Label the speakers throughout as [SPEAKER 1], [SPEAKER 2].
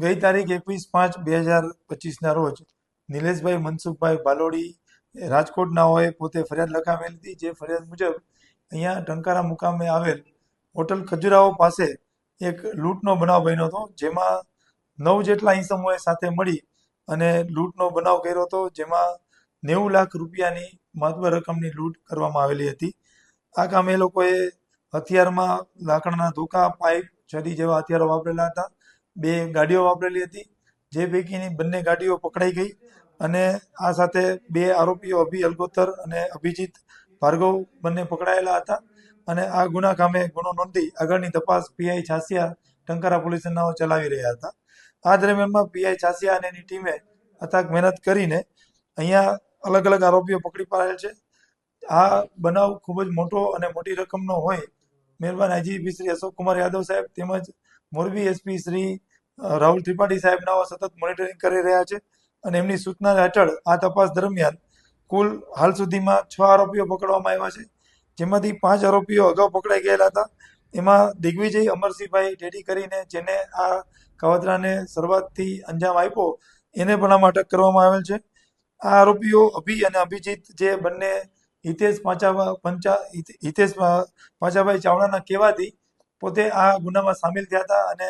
[SPEAKER 1] ગઈ તારીખ એકવીસ પાંચ બે હજાર પચીસના રોજ નિલેશભાઈ, મનસુખભાઈ બાલોડી રાજકોટના હોય, પોતે ફરિયાદ લખાવેલી હતી. જે ફરિયાદ મુજબ અહીંયા ટંકારા મુકામે આવેલ હોટલ ખજુરાઓ પાસે એક લૂંટનો બનાવ બન્યો હતો, જેમાં નવ જેટલા ઈસમોએ સાથે મળી અને લૂંટનો બનાવ કર્યો હતો, જેમાં નેવું લાખ રૂપિયાની મહત્વ રકમની લૂંટ કરવામાં આવેલી હતી. આ કામ એ લોકોએ હથિયારમાં લાકડાના ધોકા, પાઇપ છરી જેવા હથિયારો વાપરેલા હતા. બે ગાડીઓ વાપરેલી હતી. જે પૈકીની બંને ગાડીઓ પકડાઈ ગઈ અને આ સાથે બે આરોપીઓ અભિ અલગોતર અને અભિજીત ભાર્ગવ બંને પકડાયેલા હતા અને આ ગુના કામે ગુનો નોંધી આગળની તપાસ પીઆઈ છાસિયા ટંકારા પોલીસ ચલાવી રહ્યા હતા. આ દરમિયાનમાં પીઆઈ છાસિયા અને એની ટીમે અથાગ મહેનત કરીને અહીંયા અલગ અલગ આરોપીઓ પકડી પાડેલ છે. આ બનાવ ખૂબ જ મોટો અને મોટી રકમનો હોય. મહેરબાન આઈજીપી શ્રી અશોક કુમાર યાદવ સાહેબ તેમજ મોરબી એસપી શ્રી રાહુલ ત્રિપાઠી સાહેબના સતત મોનિટરિંગ કરી રહ્યા છે અને એમની સૂચના હેઠળ આ તપાસ દરમિયાન કુલ હાલ સુધીમાં છ આરોપીઓ પકડવામાં આવ્યા છે. જેમાંથી પાંચ આરોપીઓ અગાઉ પકડાઈ ગયેલા હતા. એમાં દિગ્વિજય, અમરસિંહભાઈ ડેડી કરીને જેને આ કાવતરાને શરૂઆતથી અંજામ આપ્યો, એને પણ આમાં અટક કરવામાં આવેલ છે. આ આરોપીઓ અભિ અને અભિજીત જે બંને હિતેશ પાંચા પંચા હિત- હિતેશ, પાંચાભાઈ ચાવડાના કહેવાથી પોતે આ ગુનામાં સામેલ થયા હતા અને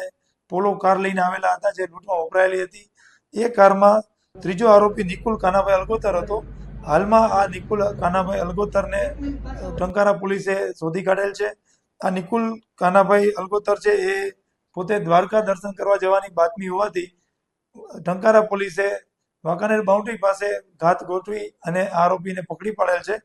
[SPEAKER 1] પોલો કાર લઈને આવેલા હતા જે લૂંટમાં વપરાયેલી હતી. એ કારમાં ત્રીજો આરોપી નિકુલ કાનાભાઈ અલગોતર હતો. હાલમાં આ નિકુલ કાનાભાઈ અલગોતરને ટંકારા પોલીસે શોધી કાઢેલ છે. આ નિકુલ કાનાભાઈ અલગોતર છે એ પોતે દ્વારકા દર્શન કરવા જવાની બાતમી હોવાથી ટંકારા પોલીસે વાંકાનેર બાઉન્ડ્રી પાસે ઘાત ગોઠવી અને આરોપીને પકડી પાડેલ છે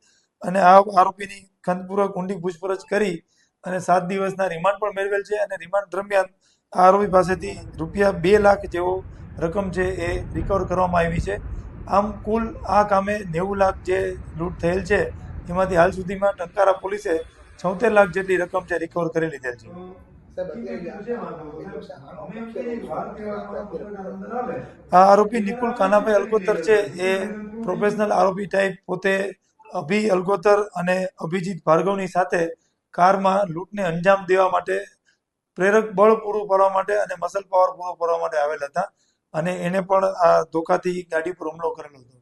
[SPEAKER 1] અને આ આરોપીની ખંતપૂર્વક ઊંડી પૂછપરછ કરી અને સાત દિવસના રિમાન્ડ પણ મેળવેલ છે અને રિમાન્ડ દરમિયાન આ આરોપી પાસેથી રૂપિયા બે લાખ જેવો રકમ છે એ રિકવર કરવામાં આવી છે. આમ કુલ આ કામે નેવું લાખ જે લૂંટ થયેલ છે એમાંથી હાલ સુધીમાં ટંકારા પોલીસે છોતેર લાખ જેટલી રકમ છે રિકવર કરી લીધેલ છે. આ આરોપી નિકુલ કાનાભાઈ અલગોતર છે એ પ્રોફેશનલ આરોપી ટાઈપ પોતે અભી અલગોતર અને અભિજીત ભાર્ગવની સાથે કારમાં લૂંટને અંજામ દેવા માટે પ્રેરક બળ પૂરું પાડવા માટે અને મસલ પાવર પૂરો પાડવા માટે આવેલ હતા. અને એને પણ આ ધોકાથી ગાડી પર હુમલો કરેલો હતો.